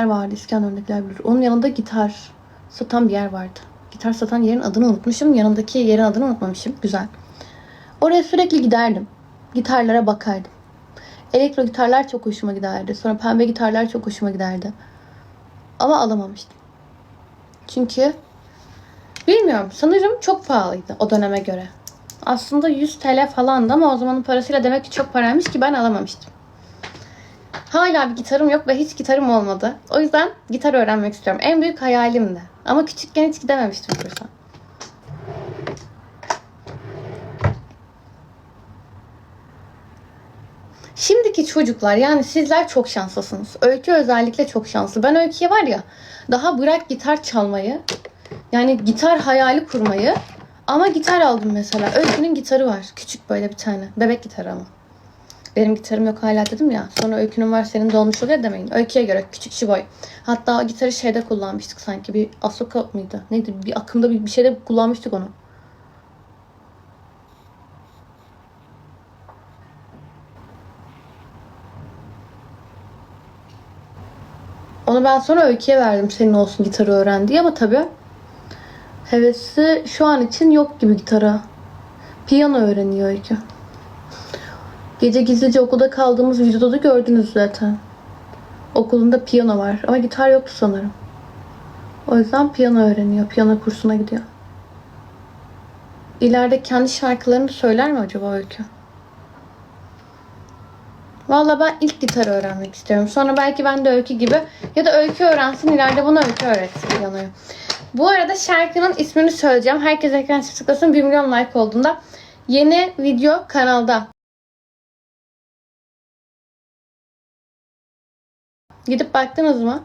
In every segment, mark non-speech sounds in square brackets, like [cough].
yer vardı. İskender'dekiler bilir. Onun yanında gitar satan bir yer vardı. Gitar satan yerin adını unutmuşum. Yanındaki yerin adını unutmamışım. Güzel. Oraya sürekli giderdim. Gitarlara bakardım. Elektro gitarlar çok hoşuma giderdi. Sonra pembe gitarlar çok hoşuma giderdi. Ama alamamıştım. Çünkü bilmiyorum sanırım çok pahalıydı o döneme göre. Aslında 100 TL falandı ama o zamanın parasıyla demek ki çok paraymış ki ben alamamıştım. Hala bir gitarım yok ve hiç gitarım olmadı. O yüzden gitar öğrenmek istiyorum. En büyük hayalimdi. Ama küçükken hiç gidememiştim kursa. Şimdiki çocuklar yani sizler çok şanslısınız. Öykü özellikle çok şanslı. Ben Öykü'ye var ya daha bırak gitar çalmayı yani gitar hayali kurmayı ama gitar aldım mesela. Öykü'nün gitarı var. Küçük böyle bir tane. Bebek gitarı ama. Benim gitarım yok hala dedim ya. Sonra Öykü'nün var senin de olmuş oluyor demeyin. Öykü'ye göre küçük şiboy. Hatta o gitarı şeyde kullanmıştık sanki. Bir Asoka mıydı? Neydi? Bir akımda bir, bir şeyde kullanmıştık onu. Onu ben sonra Öykü'ye verdim senin olsun gitarı öğren diye ama tabii hevesi şu an için yok gibi gitara. Piyano öğreniyor Öykü. Gece gizlice okulda kaldığımız videoda da gördünüz zaten. Okulunda piyano var ama gitar yoktu sanırım. O yüzden piyano öğreniyor. Piyano kursuna gidiyor. İleride kendi şarkılarını söyler mi acaba Öykü? Valla ben ilk gitar öğrenmek istiyorum. Sonra belki ben de Öykü gibi ya da Öykü öğrensin ileride bana Öykü öğretsin piyanoyu. Bu arada şarkının ismini söyleyeceğim. Herkes ekran tıklasın 1 milyon like olduğunda. Yeni video kanalda. Gidip baktınız mı?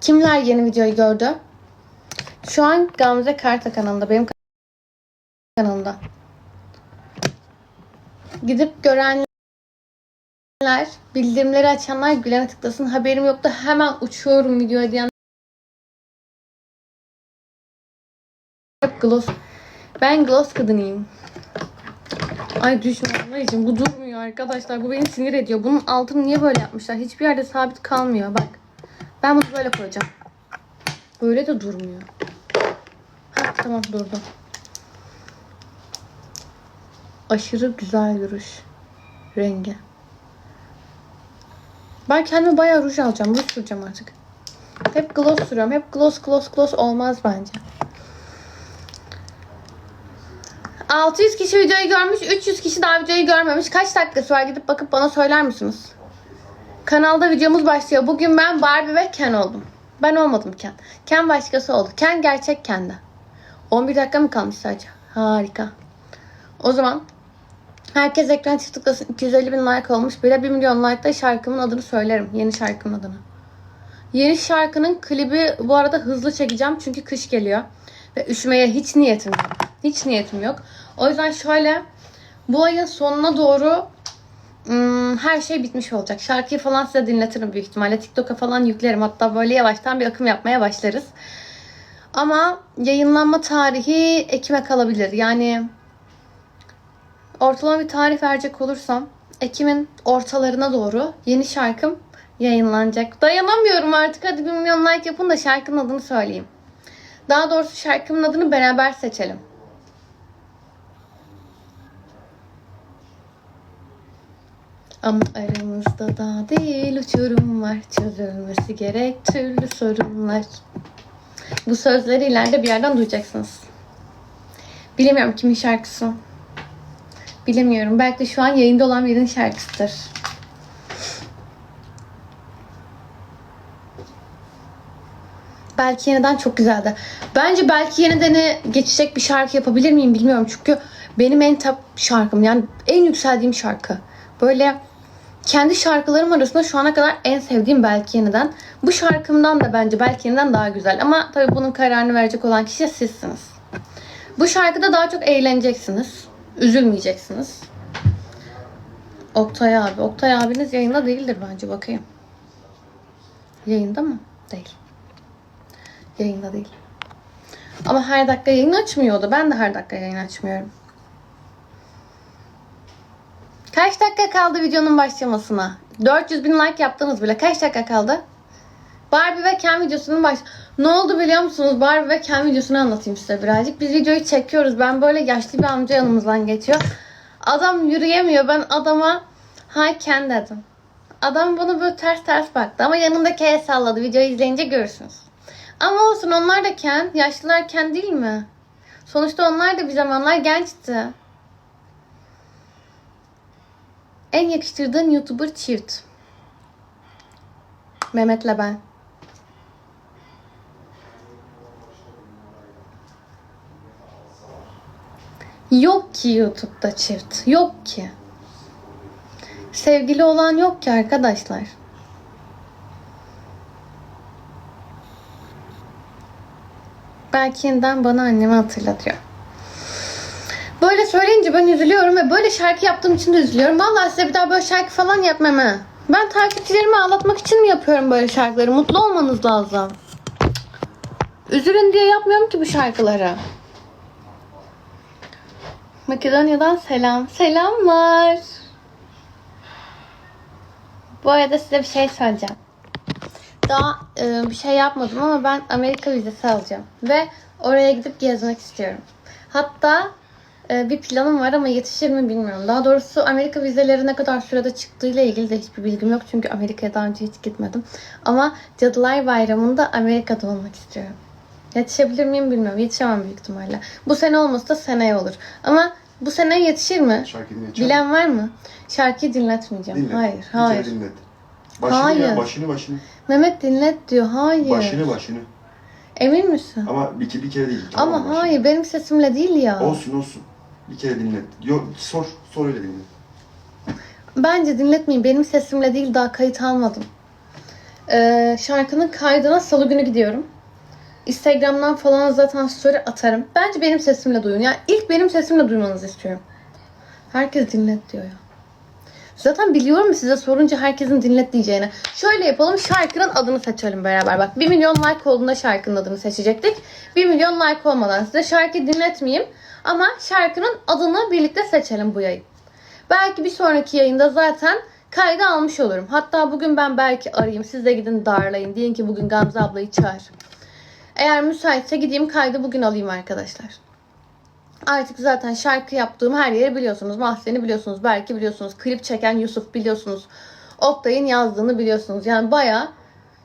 Kimler yeni videoyu gördü? Şu an Gamze Karta kanalında. Benim kanalımda. Gidip görenler, bildirimleri açanlar Gülen'e tıklasın. Haberim yoktu. Hemen uçuyorum videoya diyen. Gloss. Ben gloss kadınıyım. Ay düşme için bu durmuyor arkadaşlar. Bu beni sinir ediyor. Bunun altını niye böyle yapmışlar? Hiçbir yerde sabit kalmıyor. Bak. Ben bunu böyle koyacağım. Böyle de durmuyor. Heh, tamam durdu. Aşırı güzel duruş. Rengi. Ben kendime bayağı ruj alacağım. Ruj süreceğim artık. Hep gloss sürüyorum. Hep gloss gloss gloss olmaz bence. 600 kişi videoyu görmüş, 300 kişi daha videoyu görmemiş. Kaç dakikası var gidip bakıp bana söyler misiniz? Kanalda videomuz başlıyor. Bugün ben Barbie ve Ken oldum. Ben olmadım Ken. Ken başkası oldu. Ken gerçek Ken'de. 11 dakika mı kalmış sadece? Harika. O zaman herkes ekran çift tıklasın. 250 bin like olmuş. Böyle 1 milyon like'da şarkımın adını söylerim. Yeni şarkımın adını. Yeni şarkının klibi bu arada hızlı çekeceğim. Çünkü kış geliyor. Ve üşümeye hiç niyetim yok. Hiç niyetim yok. O yüzden şöyle bu ayın sonuna doğru hmm, her şey bitmiş olacak. Şarkıyı falan size dinletirim büyük ihtimalle. TikTok'a falan yüklerim. Hatta böyle yavaştan bir akım yapmaya başlarız. Ama yayınlanma tarihi Ekim'e kalabilir. Yani ortalama bir tarih verecek olursam Ekim'in ortalarına doğru yeni şarkım yayınlanacak. Dayanamıyorum artık. Hadi bir milyon like yapın da şarkının adını söyleyeyim. Daha doğrusu şarkımın adını beraber seçelim. Ama aramızda da değil uçurum var Çözülmesi gerek türlü sorunlar Bu sözleri ileride bir yerden duyacaksınız. Bilemiyorum kimin şarkısı. Bilemiyorum. Belki de şu an yayında olan birinin şarkısıdır. Belki yeniden çok güzeldi. Bence belki yenideni geçecek bir şarkı yapabilir miyim bilmiyorum. Çünkü benim en top şarkım yani en yükseldiğim şarkı. Böyle kendi şarkılarım arasında şu ana kadar en sevdiğim belki yeniden. Bu şarkımdan da bence belki yeniden daha güzel. Ama tabii bunun kararını verecek olan kişi sizsiniz. Bu şarkıda daha çok eğleneceksiniz. Üzülmeyeceksiniz. Oktay abi. Oktay abiniz yayında değildir bence bakayım. Yayında mı? Değil. Yayında değil. Ama her dakika yayın açmıyordu. Ben de her dakika yayın açmıyorum. Kaç dakika kaldı videonun başlamasına? 400 bin like yaptınız bile. Kaç dakika kaldı? Barbie ve Ken videosunun baş... Ne oldu biliyor musunuz? Barbie ve Ken videosunu anlatayım size birazcık. Biz videoyu çekiyoruz. Ben böyle yaşlı bir amca yanımızdan geçiyor. Adam yürüyemiyor. Ben adama Hi Ken dedim. Adam bana böyle ters ters baktı. Ama yanındaki el salladı. Videoyu izleyince görürsünüz. Ama olsun onlar da Ken. Yaşlılar Ken değil mi? Sonuçta onlar da bir zamanlar gençti. En yakıştırdığın YouTuber çift. Mehmet'le ben. Yok ki YouTube'da çift. Yok ki. Sevgili olan yok ki arkadaşlar. Belki yeniden bana annemi hatırlatıyor. Üzülüyorum ve böyle şarkı yaptığım için de üzülüyorum. Vallahi size bir daha böyle şarkı falan yapmam ha. Ben takipçilerimi ağlatmak için mi yapıyorum böyle şarkıları? Mutlu olmanız lazım. Üzülün diye yapmıyorum ki bu şarkıları. Makedonya'dan selam. Selamlar. Bu arada size bir şey söyleyeceğim. Daha e, bir şey yapmadım ama ben Amerika vizesi alacağım. Ve oraya gidip gezmek istiyorum. Hatta bir planım var ama yetişir mi bilmiyorum. Daha doğrusu Amerika vizeleri ne kadar sürede çıktığıyla ilgili de hiçbir bilgim yok. Çünkü Amerika'ya daha önce hiç gitmedim. Ama Cadılar Bayramı'nda Amerika'da olmak istiyorum. Yetişebilir miyim bilmiyorum. Yetişemem büyük ihtimalle. Bu sene olmasa da seneye olur. Ama bu sene yetişir mi? Şarkı dinleteceğim. Bilen var mı? Şarkıyı dinletmeyeceğim. Dinlet. Hayır, Bir kere hayır. dinlet. Başını Hayır. ya, başını başını. Mehmet dinlet diyor. Hayır. Başını başını. Emin misin? Ama bir, bir kere değil. Ama başını. hayır benim sesimle değil ya. Olsun olsun. Bir kere dinlet. Yok sor. Sor öyle dinlet. Bence dinletmeyin. Benim sesimle değil daha kayıt almadım. Ee, şarkının kaydına salı günü gidiyorum. Instagram'dan falan zaten story atarım. Bence benim sesimle duyun. Yani ilk benim sesimle duymanızı istiyorum. Herkes dinlet diyor ya. Zaten biliyorum size sorunca herkesin dinlet diyeceğini. Şöyle yapalım şarkının adını seçelim beraber. Bak 1 milyon like olduğunda şarkının adını seçecektik. 1 milyon like olmadan size şarkı dinletmeyeyim. Ama şarkının adını birlikte seçelim bu yayın. Belki bir sonraki yayında zaten kaydı almış olurum. Hatta bugün ben belki arayayım. Siz de gidin darlayın. Deyin ki bugün Gamze ablayı çağır. Eğer müsaitse gideyim kaydı bugün alayım arkadaşlar. Artık zaten şarkı yaptığım her yeri biliyorsunuz. Mahzeni biliyorsunuz. Belki biliyorsunuz. Klip çeken Yusuf biliyorsunuz. Oktay'ın yazdığını biliyorsunuz. Yani baya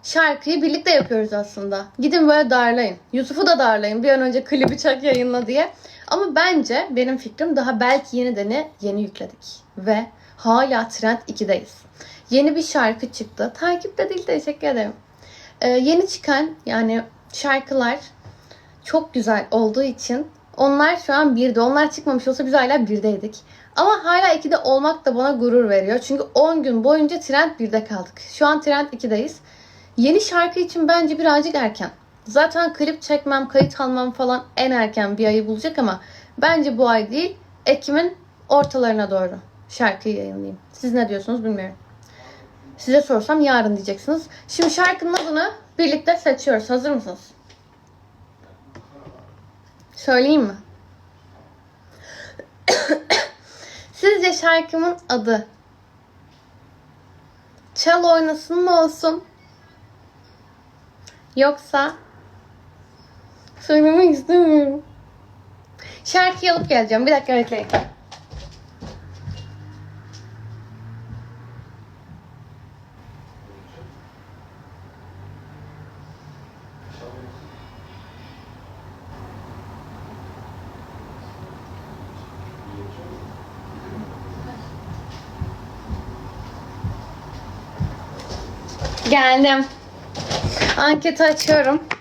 şarkıyı birlikte yapıyoruz aslında. Gidin böyle darlayın. Yusuf'u da darlayın. Bir an önce klibi çek yayınla diye. Ama bence benim fikrim daha belki yenideni yeni yükledik. Ve hala Trend 2'deyiz. Yeni bir şarkı çıktı. Takipte değil teşekkür ederim. Ee, yeni çıkan yani şarkılar çok güzel olduğu için onlar şu an birde. Onlar çıkmamış olsa biz hala birdeydik. Ama hala 2'de olmak da bana gurur veriyor. Çünkü 10 gün boyunca Trend 1'de kaldık. Şu an Trend 2'deyiz. Yeni şarkı için bence birazcık erken. Zaten klip çekmem, kayıt almam falan en erken bir ayı bulacak ama bence bu ay değil, Ekim'in ortalarına doğru şarkıyı yayınlayayım. Siz ne diyorsunuz bilmiyorum. Size sorsam yarın diyeceksiniz. Şimdi şarkının adını birlikte seçiyoruz. Hazır mısınız? Söyleyeyim mi? [coughs] Sizce şarkımın adı Çal oynasın mı olsun? Yoksa söylemek istemiyorum. Şarkıyı alıp geleceğim. Bir dakika bekleyin. Geldim. Anketi açıyorum.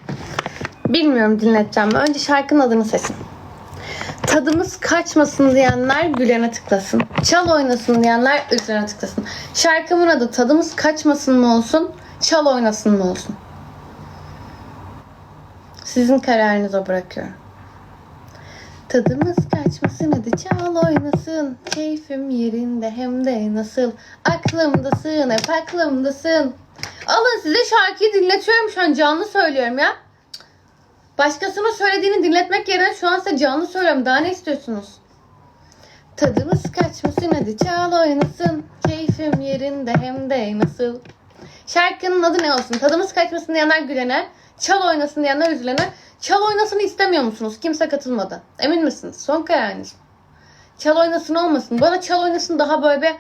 Bilmiyorum dinleteceğim mi? Önce şarkının adını seçin. Tadımız kaçmasın diyenler Gülen'e tıklasın. Çal oynasın diyenler üzerine tıklasın. Şarkımın adı tadımız kaçmasın mı olsun, çal oynasın mı olsun? Sizin kararınıza bırakıyorum. Tadımız kaçmasın hadi çal oynasın. Keyfim yerinde hem de nasıl. Aklımdasın hep aklımdasın. Alın size şarkıyı dinletiyorum şu an canlı söylüyorum ya. Başkasının söylediğini dinletmek yerine şu an size canlı söylüyorum. Daha ne istiyorsunuz? Tadımız kaçmasın hadi çal oynasın. Keyfim yerinde hem de nasıl. Şarkının adı ne olsun? Tadımız kaçmasın diyenler gülene, çal oynasın diyenler üzülene. Çal oynasını istemiyor musunuz? Kimse katılmadı. Emin misiniz? Son kararınız. Çal oynasın olmasın. Bana çal oynasın daha böyle bir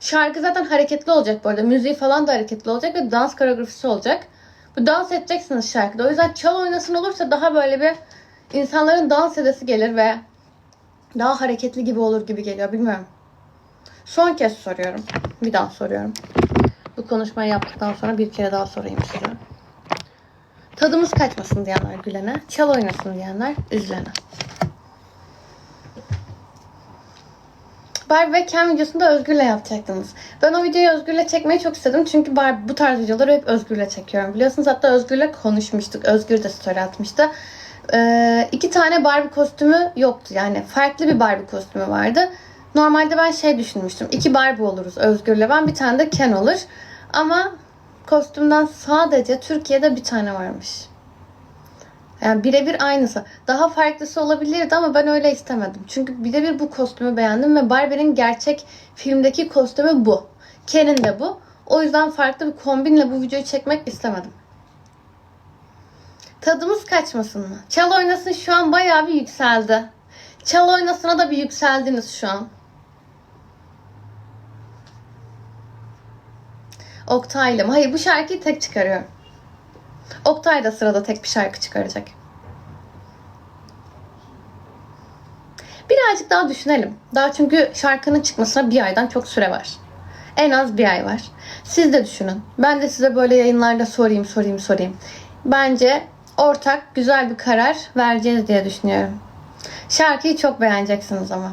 şarkı zaten hareketli olacak bu arada. Müziği falan da hareketli olacak ve dans koreografisi olacak. Bu dans edeceksiniz şarkıda. O yüzden çal oynasın olursa daha böyle bir insanların dans edesi gelir ve daha hareketli gibi olur gibi geliyor. Bilmiyorum. Son kez soruyorum. Bir daha soruyorum. Bu konuşmayı yaptıktan sonra bir kere daha sorayım size. Tadımız kaçmasın diyenler gülene, çal oynasın diyenler üzülene. Barbie ve Ken videosunda Özgür'le yapacaktınız. Ben o videoyu Özgür'le çekmeyi çok istedim. Çünkü Barbie bu tarz videoları hep Özgür'le çekiyorum. Biliyorsunuz hatta Özgür'le konuşmuştuk. Özgür de story atmıştı. Ee, iki tane Barbie kostümü yoktu. Yani farklı bir Barbie kostümü vardı. Normalde ben şey düşünmüştüm. İki Barbie oluruz Özgür'le ben. Bir tane de Ken olur. Ama kostümden sadece Türkiye'de bir tane varmış. Yani birebir aynısı. Daha farklısı olabilirdi ama ben öyle istemedim. Çünkü birebir bu kostümü beğendim ve Barbie'nin gerçek filmdeki kostümü bu. Ken'in de bu. O yüzden farklı bir kombinle bu videoyu çekmek istemedim. Tadımız kaçmasın mı? Çal oynasın şu an bayağı bir yükseldi. Çal oynasına da bir yükseldiniz şu an. Oktay'la mı? Hayır bu şarkıyı tek çıkarıyorum. Oktay da sırada tek bir şarkı çıkaracak. Birazcık daha düşünelim. Daha çünkü şarkının çıkmasına bir aydan çok süre var. En az bir ay var. Siz de düşünün. Ben de size böyle yayınlarda sorayım, sorayım, sorayım. Bence ortak güzel bir karar vereceğiz diye düşünüyorum. Şarkıyı çok beğeneceksiniz ama.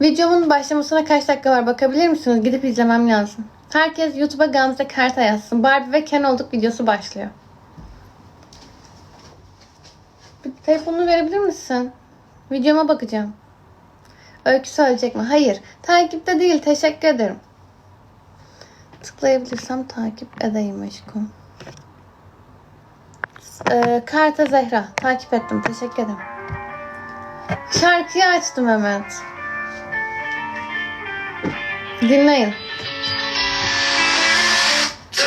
Videomun başlamasına kaç dakika var bakabilir misiniz? Gidip izlemem lazım. Herkes YouTube'a Gamze Karta yazsın. Barbie ve Ken olduk videosu başlıyor. Bir telefonunu verebilir misin? Videoma bakacağım. Öykü söyleyecek mi? Hayır. Takipte değil. Teşekkür ederim. Tıklayabilirsem takip edeyim aşkım. Ee, Karta Zehra. Takip ettim. Teşekkür ederim. Şarkıyı açtım Mehmet. Dinleyin.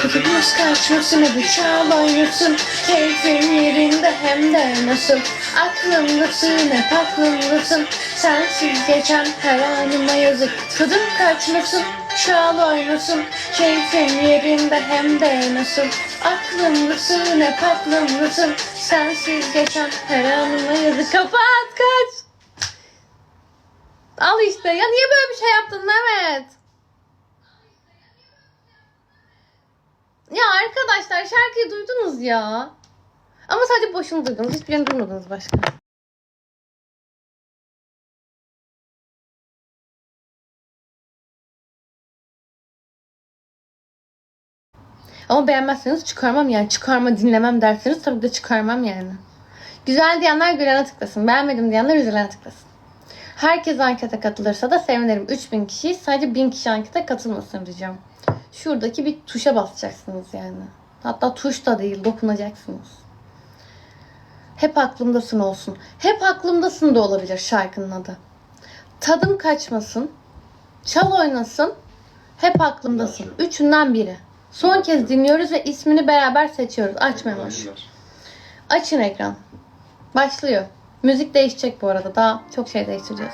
Tadımız kaçmasın hadi çal oynasın Keyfin yerinde hem de nasıl? Aklımdasın hep aklımdasın Sensiz geçen her anıma yazık. Tadım kaçmasın çal oynasın Keyfin yerinde hem de nasıl? Aklımdasın hep aklımdasın Sensiz geçen her anıma yazık. Kapat kaç! Al işte ya niye böyle bir şey yaptın Mehmet Ya arkadaşlar şarkıyı duydunuz ya. Ama sadece boşunu duydunuz. Hiçbirini duymadınız başka. Ama beğenmezseniz çıkarmam yani. Çıkarma dinlemem derseniz tabii de çıkarmam yani. Güzel diyenler gülene tıklasın. Beğenmedim diyenler üzülene tıklasın. Herkes ankete katılırsa da sevinirim. 3000 kişi sadece 1000 kişi ankete katılmasın diyeceğim. Şuradaki bir tuşa basacaksınız yani. Hatta tuş da değil dokunacaksınız. Hep aklımdasın olsun. Hep aklımdasın da olabilir şarkının adı. Tadım kaçmasın. Çal oynasın. Hep aklımdasın. Üçünden biri. Son kez dinliyoruz ve ismini beraber seçiyoruz. Aç Memoş. Açın ekran. Başlıyor. Müzik değişecek bu arada. Daha çok şey değiştireceğiz.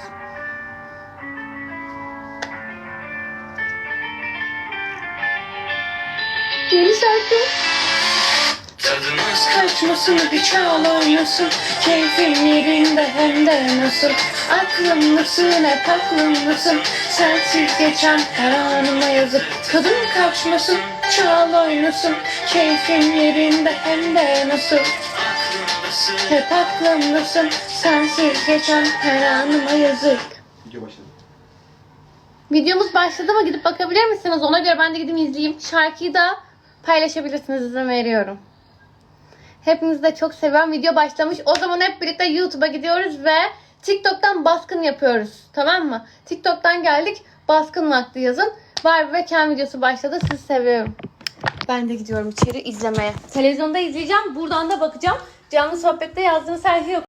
Yeni şarkı. Tadımız Kaçmasın bir çal oynasın Keyfin yerinde hem de nasıl? Aklımdasın hep aklımdasın Sensiz geçen her anıma yazık. Kadın kaçmasın çal oynasın Keyfin yerinde hem de nasıl? Hep aklımdasın Sensiz geçen her anıma yazık. Video başladı. Videomuz başladı mı? Gidip bakabilir misiniz? Ona göre ben de gidip izleyeyim. Şarkıyı da paylaşabilirsiniz izin veriyorum. Hepinizi de çok seviyorum. Video başlamış. O zaman hep birlikte YouTube'a gidiyoruz ve TikTok'tan baskın yapıyoruz. Tamam mı? TikTok'tan geldik. Baskın vakti yazın. Barbie ve Ken videosu başladı. Sizi seviyorum. Ben de gidiyorum içeri izlemeye. Televizyonda izleyeceğim. Buradan da bakacağım. Canlı sohbette yazdığınız her şey yok.